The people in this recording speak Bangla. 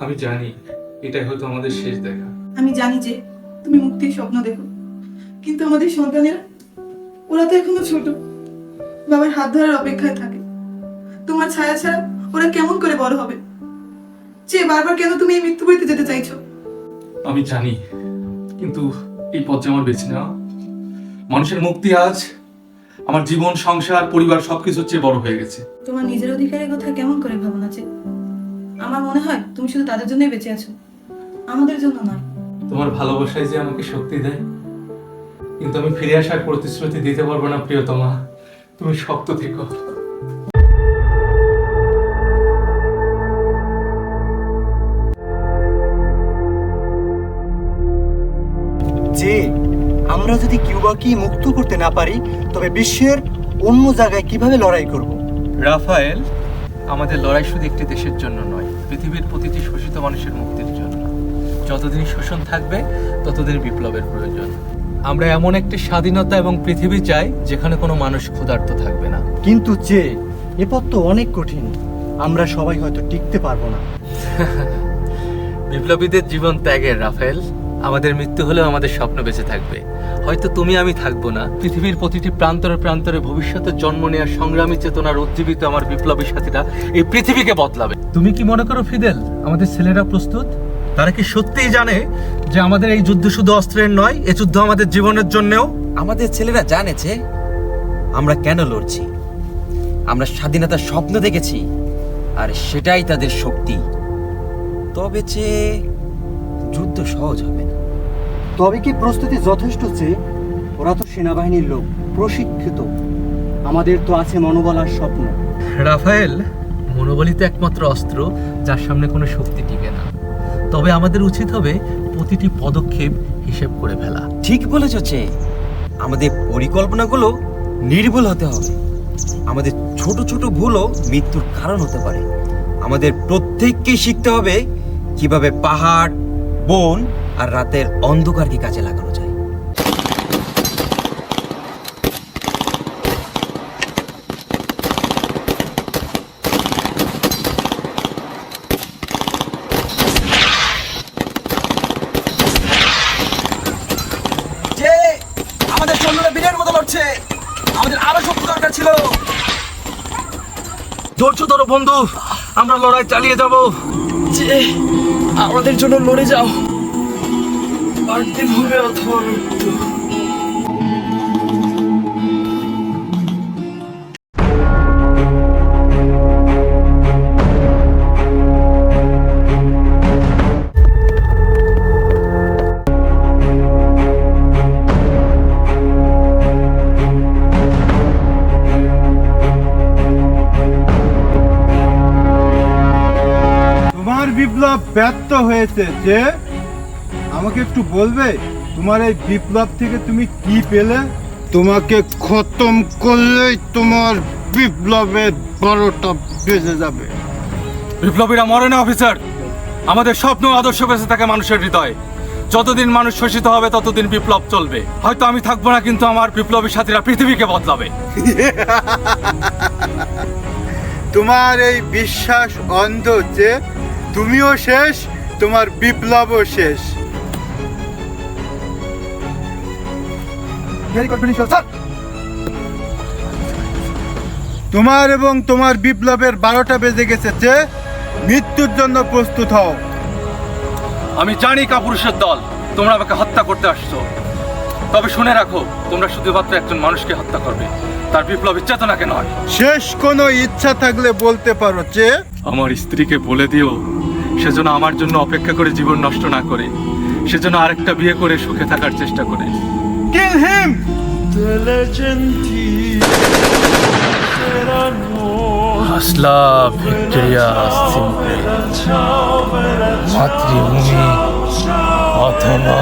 আমি জানি এটাই হয়তো আমাদের শেষ দেখা। আমি জানি যে তুমি মুক্তির স্বপ্ন দেখো। কিন্তু আমাদের সন্তানেরা ওরা তো এখনও ছোট। বাবার হাত ধরার অপেক্ষায় থাকে। তোমার ছায়া ছাড়া ওরা কেমন করে বড় হবে? যে বারবার কেন তুমি এই মৃত্যু বাড়িতে যেতে চাইছো? আমি জানি কিন্তু এই পথ আমার বেছে নেওয়া মানুষের মুক্তি আজ আমার জীবন সংসার পরিবার সবকিছুর চেয়ে বড় হয়ে গেছে। তোমার নিজের অধিকারের কথা কেমন করে ভাবনা আছে আমার মনে হয় তুমি শুধু তাদের জন্যই বেঁচে আছো। আমাদের জন্য নয়। তোমার ভালোবাসায় যে আমাকে শক্তি দেয়। কিন্তু আমি ফিরে আসার প্রতিশ্রুতি দিতে পারব না প্রিয়তমা। তুমি শক্ত থেকো। যে আমরা যদি কিউবাকে মুক্ত করতে না পারি তবে বিশ্বের অন্য জায়গায় কীভাবে লড়াই করব? রাফায়েল আমাদের লড়াই শুধু একটি দেশের জন্য নয়। পৃথিবীর প্রতিটি শোষিত মানুষের মুক্তির জন্য। যতদিন শোষণ থাকবে ততদিন বিপ্লবের প্রয়োজন। আমরা এমন একটি স্বাধীনতা এবং পৃথিবী চাই যেখানে কোনো মানুষ ক্ষুধার্ত থাকবে না। কিন্তু যে এ পথ তো অনেক কঠিন। আমরা সবাই হয়তো টিকতে পারব না। বিপ্লবীদের জীবন ত্যাগের রাফেল। আমাদের মৃত্যু হলেও আমাদের স্বপ্ন বেঁচে থাকবে। হয়তো তুমি আমি থাকব না। পৃথিবীর প্রতিটি প্রান্তরে প্রান্তরে ভবিষ্যতে জন্ম নেওয়ার সংগ্রামী চেতনার উজ্জীবিত আমার বিপ্লবী সাথীরা এই পৃথিবীকে বদলাবে। তুমি কি মনে করো ফিদেল, আমাদের ছেলেরা প্রস্তুত? তারা কি সত্যিই জানে যে আমাদের এই যুদ্ধ শুধু অস্ত্রের নয়, এ যুদ্ধ আমাদের জীবনের জন্যও? আমাদের ছেলেরা জানেছে আমরা কেন লড়ছি। আমরা স্বাধীনতার স্বপ্ন দেখেছি, আর সেটাই তাদের শক্তি। তবে যে যুদ্ধ সহজ হবে তবে কি প্রস্তুতি যথেষ্ট যে ওরা তো সেনাবাহিনীর লোক প্রশিক্ষিত। আমাদের তো আছে মনোবল আর স্বপ্ন। রাফায়েল মনোবলই তো একমাত্র অস্ত্র যার সামনে কোনো শক্তি টিকে না। তবে আমাদের উচিত হবে প্রতিটি পদক্ষেপ হিসেব করে ফেলা। ঠিক বলেছ চে। আমাদের পরিকল্পনাগুলো নির্ভুল হতে হবে। আমাদের ছোট ছোট ভুলও মৃত্যুর কারণ হতে পারে। আমাদের প্রত্যেককেই শিখতে হবে কীভাবে পাহাড় বন আর রাতের অন্ধকারকে কাজে লাগানো যায়? যে আমাদের সৈন্যরা বীরের মতো লড়ছে। আমাদের আরও শক্তি দরকার ছিল। ধৈর্য ধরো বন্ধু আমরা লড়াই চালিয়ে যাব। যে আমাদের জন্য লড়ে যাও। পার্থিব হবে অথবা মৃত্যু। বিপ্লব ব্যর্থ হয়েছে যে আমাকে একটু বলবে তোমার এই বিপ্লব থেকে তুমি কি পেলে? তোমাকে খতম করলেই তোমার বিপ্লবের বারোটা বেজে যাবে। বিপ্লবীরা মরে না অফিসার। আমাদের স্বপ্ন আদর্শ বেঁচে থাকে মানুষের হৃদয়ে। যতদিন মানুষ শোষিত হবে ততদিন বিপ্লব চলবে। হয়তো আমি থাকব না কিন্তু আমার বিপ্লবী সাথীরা পৃথিবীকে বদলাবে। তোমার এই বিশ্বাস অন্ধ যে তুমিও শেষ তোমার বিপ্লবও শেষ। তোমার এবং তোমার বিপ্লবের বারোটা বেজে গেছে যে মৃত্যুর জন্য প্রস্তুত হও। আমি জানি কাপুরুষের দল তোমরা আমাকে হত্যা করতে আসছো। তবে শুনে রাখো তোমরা শুধুমাত্র একজন মানুষকে হত্যা করবে। তার বিপ্লবী চেতনাকে নয়। শেষ কোনো ইচ্ছা থাকলে বলতে পারো যে আমার স্ত্রীকে বলে দিও সেজন্য আমার জন্য অপেক্ষা করে জীবন নষ্ট না করে। সেজন্য আরেকটা বিয়ে করে সুখে থাকার চেষ্টা করে। হিম হাসলা ভিক্টোরিয়া মাতৃভূমি অথবা